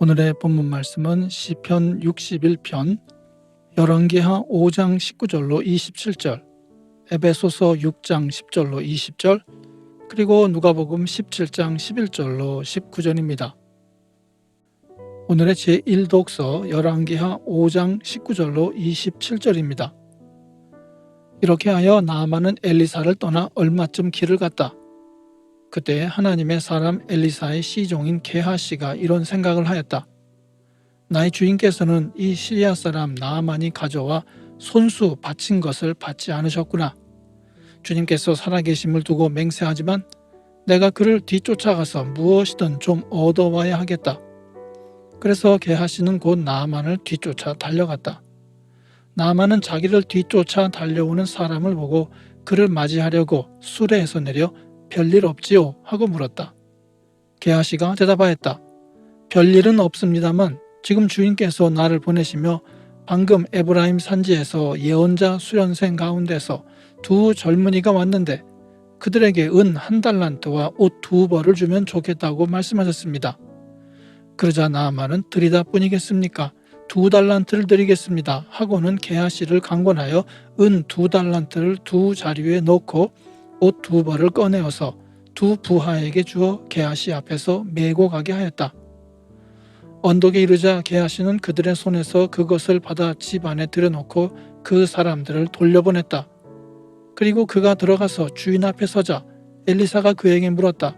오늘의 본문 말씀은 시편 61편 열왕기하 5장 19절로 27절 에베소서 6장 10절로 20절 그리고 누가복음 17장 11절로 19절입니다. 오늘의 제1독서 열왕기하 5장 19절로 27절입니다. 이렇게 하여 나아만은 엘리사를 떠나 얼마쯤 길을 갔다. 그때 하나님의 사람 엘리사의 시종인 게하시가 이런 생각을 하였다. 나의 주인께서는 이 시리아 사람 나아만이 가져와 손수 바친 것을 받지 않으셨구나. 주님께서 살아계심을 두고 맹세하지만 내가 그를 뒤쫓아가서 무엇이든 좀 얻어와야 하겠다. 그래서 게하시는 곧 나아만을 뒤쫓아 달려갔다. 나아만은 자기를 뒤쫓아 달려오는 사람을 보고 그를 맞이하려고 수레에서 내려 별일 없지요 하고 물었다. 게하시가 대답하였다. 별일은 없습니다만 지금 주인께서 나를 보내시며 방금 에브라임 산지에서 예언자 수련생 가운데서 두 젊은이가 왔는데 그들에게 은 한 달란트와 옷 두 벌을 주면 좋겠다고 말씀하셨습니다. 그러자 나아만은 드리다 뿐이겠습니까? 두 달란트를 드리겠습니다. 하고는 게하시를 강권하여 은 두 달란트를 두 자리에 넣고 옷 두 벌을 꺼내어서 두 부하에게 주어 게하시 앞에서 메고 가게 하였다. 언덕에 이르자 게하시는 그들의 손에서 그것을 받아 집 안에 들여놓고 그 사람들을 돌려보냈다. 그리고 그가 들어가서 주인 앞에 서자 엘리사가 그에게 물었다.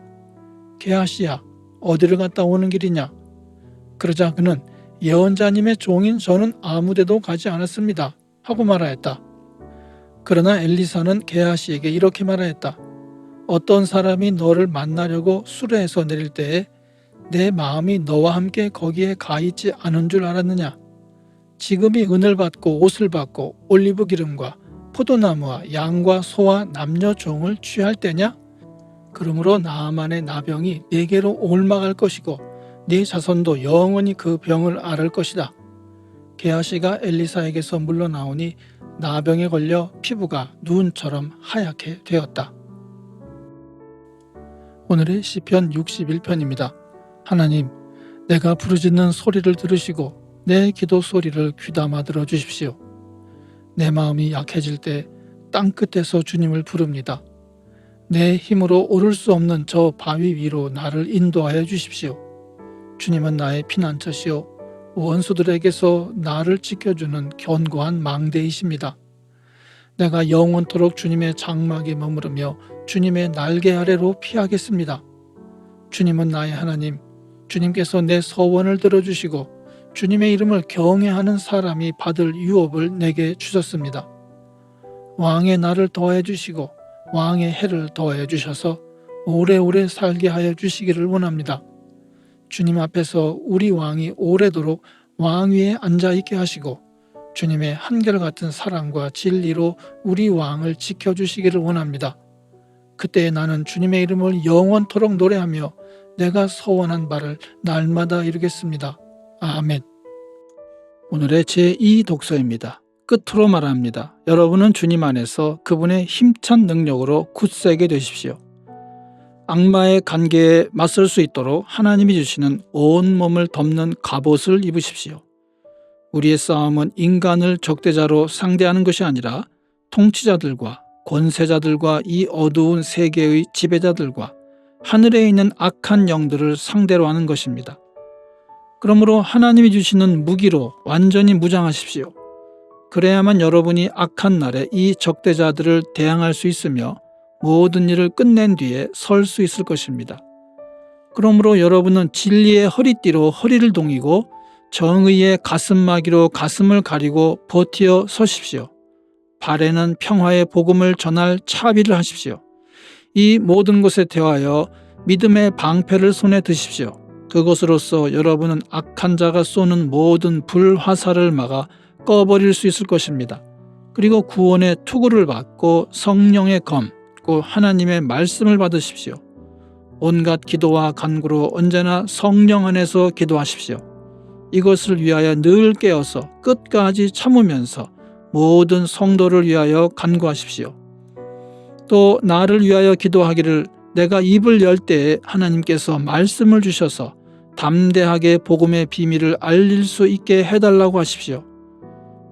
게하시야 어디를 갔다 오는 길이냐? 그러자 그는 예언자님의 종인 저는 아무데도 가지 않았습니다. 하고 말하였다. 그러나 엘리사는 게하시에게 이렇게 말하였다. 어떤 사람이 너를 만나려고 수레에서 내릴 때에 내 마음이 너와 함께 거기에 가 있지 않은 줄 알았느냐? 지금이 은을 받고 옷을 받고 올리브 기름과 포도나무와 양과 소와 남녀 종을 취할 때냐? 그러므로 나아만의 나병이 네게로 올마갈 것이고 네 자손도 영원히 그 병을 앓을 것이다. 게하시가 엘리사에게서 물러나오니 나병에 걸려 피부가 눈처럼 하얗게 되었다. 오늘의 시편 61편입니다. 하나님, 내가 부르짖는 소리를 들으시고 내 기도 소리를 귀담아 들어 주십시오. 내 마음이 약해질 때 땅끝에서 주님을 부릅니다. 내 힘으로 오를 수 없는 저 바위 위로 나를 인도하여 주십시오. 주님은 나의 피난처시요 원수들에게서 나를 지켜주는 견고한 망대이십니다. 내가 영원토록 주님의 장막에 머무르며 주님의 날개 아래로 피하겠습니다. 주님은 나의 하나님, 주님께서 내 서원을 들어주시고 주님의 이름을 경외하는 사람이 받을 유업을 내게 주셨습니다. 왕의 날을 더해 주시고 왕의 해를 더해 주셔서 오래오래 살게 하여 주시기를 원합니다. 주님 앞에서 우리 왕이 오래도록 왕위에 앉아 있게 하시고 주님의 한결같은 사랑과 진리로 우리 왕을 지켜주시기를 원합니다. 그때 나는 주님의 이름을 영원토록 노래하며 내가 소원한 바를 날마다 이루겠습니다. 아멘. 오늘의 제2 독서입니다. 끝으로 말합니다. 여러분은 주님 안에서 그분의 힘찬 능력으로 굳세게 되십시오. 악마의 관계에 맞설 수 있도록 하나님이 주시는 온 몸을 덮는 갑옷을 입으십시오. 우리의 싸움은 인간을 적대자로 상대하는 것이 아니라 통치자들과 권세자들과 이 어두운 세계의 지배자들과 하늘에 있는 악한 영들을 상대로 하는 것입니다. 그러므로 하나님이 주시는 무기로 완전히 무장하십시오. 그래야만 여러분이 악한 날에 이 적대자들을 대항할 수 있으며 모든 일을 끝낸 뒤에 설 수 있을 것입니다. 그러므로 여러분은 진리의 허리띠로 허리를 동이고 정의의 가슴마기로 가슴을 가리고 버티어 서십시오. 발에는 평화의 복음을 전할 차비를 하십시오. 이 모든 것에 대하여 믿음의 방패를 손에 드십시오. 그것으로서 여러분은 악한 자가 쏘는 모든 불화살을 막아 꺼버릴 수 있을 것입니다. 그리고 구원의 투구를 받고 성령의 검, 곧 하나님의 말씀을 받으십시오. 온갖 기도와 간구로 언제나 성령 안에서 기도하십시오. 이것을 위하여 늘 깨어서 끝까지 참으면서 모든 성도를 위하여 간구하십시오. 또 나를 위하여 기도하기를 내가 입을 열 때에 하나님께서 말씀을 주셔서 담대하게 복음의 비밀을 알릴 수 있게 해달라고 하십시오.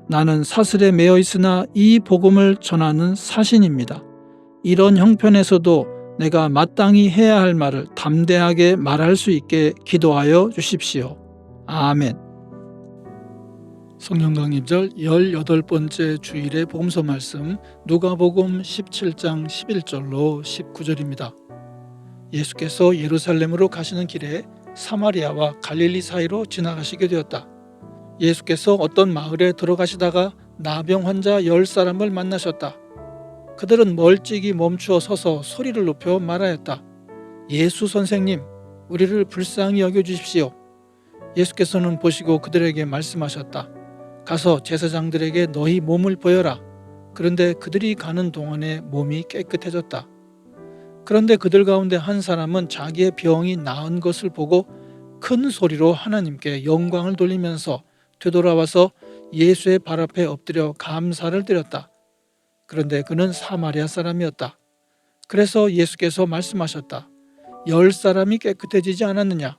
나는 사슬에 매어 있으나 이 복음을 전하는 사신입니다. 이런 형편에서도 내가 마땅히 해야 할 말을 담대하게 말할 수 있게 기도하여 주십시오. 아멘. 성령 강림절 18번째 주일의 복음서 말씀 누가복음 17장 11절로 19절입니다. 예수께서 예루살렘으로 가시는 길에 사마리아와 갈릴리 사이로 지나가시게 되었다. 예수께서 어떤 마을에 들어가시다가 나병 환자 열 사람을 만나셨다. 그들은 멀찍이 멈추어 서서 소리를 높여 말하였다. 예수 선생님, 우리를 불쌍히 여겨 주십시오. 예수께서는 보시고 그들에게 말씀하셨다. 가서 제사장들에게 너희 몸을 보여라. 그런데 그들이 가는 동안에 몸이 깨끗해졌다. 그런데 그들 가운데 한 사람은 자기의 병이 나은 것을 보고 큰 소리로 하나님께 영광을 돌리면서 되돌아와서 예수의 발 앞에 엎드려 감사를 드렸다. 그런데 그는 사마리아 사람이었다. 그래서 예수께서 말씀하셨다. 열 사람이 깨끗해지지 않았느냐?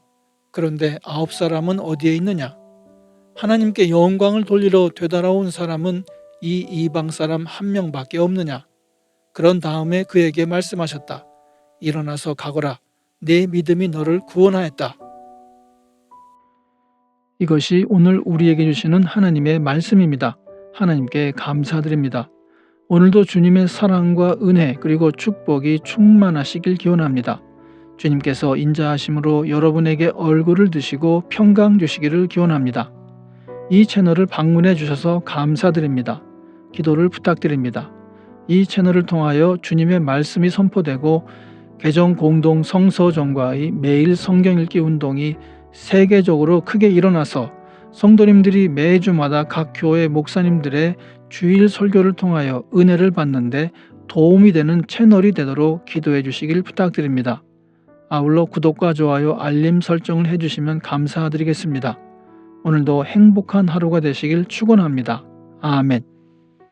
그런데 아홉 사람은 어디에 있느냐? 하나님께 영광을 돌리러 되돌아온 사람은 이 이방 사람 한 명밖에 없느냐? 그런 다음에 그에게 말씀하셨다. 일어나서 가거라. 내 믿음이 너를 구원하였다. 이것이 오늘 우리에게 주시는 하나님의 말씀입니다. 하나님께 감사드립니다. 오늘도 주님의 사랑과 은혜 그리고 축복이 충만하시길 기원합니다. 주님께서 인자하심으로 여러분에게 얼굴을 드시고 평강 주시기를 기원합니다. 이 채널을 방문해 주셔서 감사드립니다. 기도를 부탁드립니다. 이 채널을 통하여 주님의 말씀이 선포되고 개정 공동 성서정과의 매일 성경 읽기 운동이 세계적으로 크게 일어나서 성도님들이 매주마다 각 교회 목사님들의 주일 설교를 통하여 은혜를 받는데 도움이 되는 채널이 되도록 기도해 주시길 부탁드립니다. 아울러 구독과 좋아요, 알림 설정을 해주시면 감사드리겠습니다. 오늘도 행복한 하루가 되시길 축원합니다. 아멘.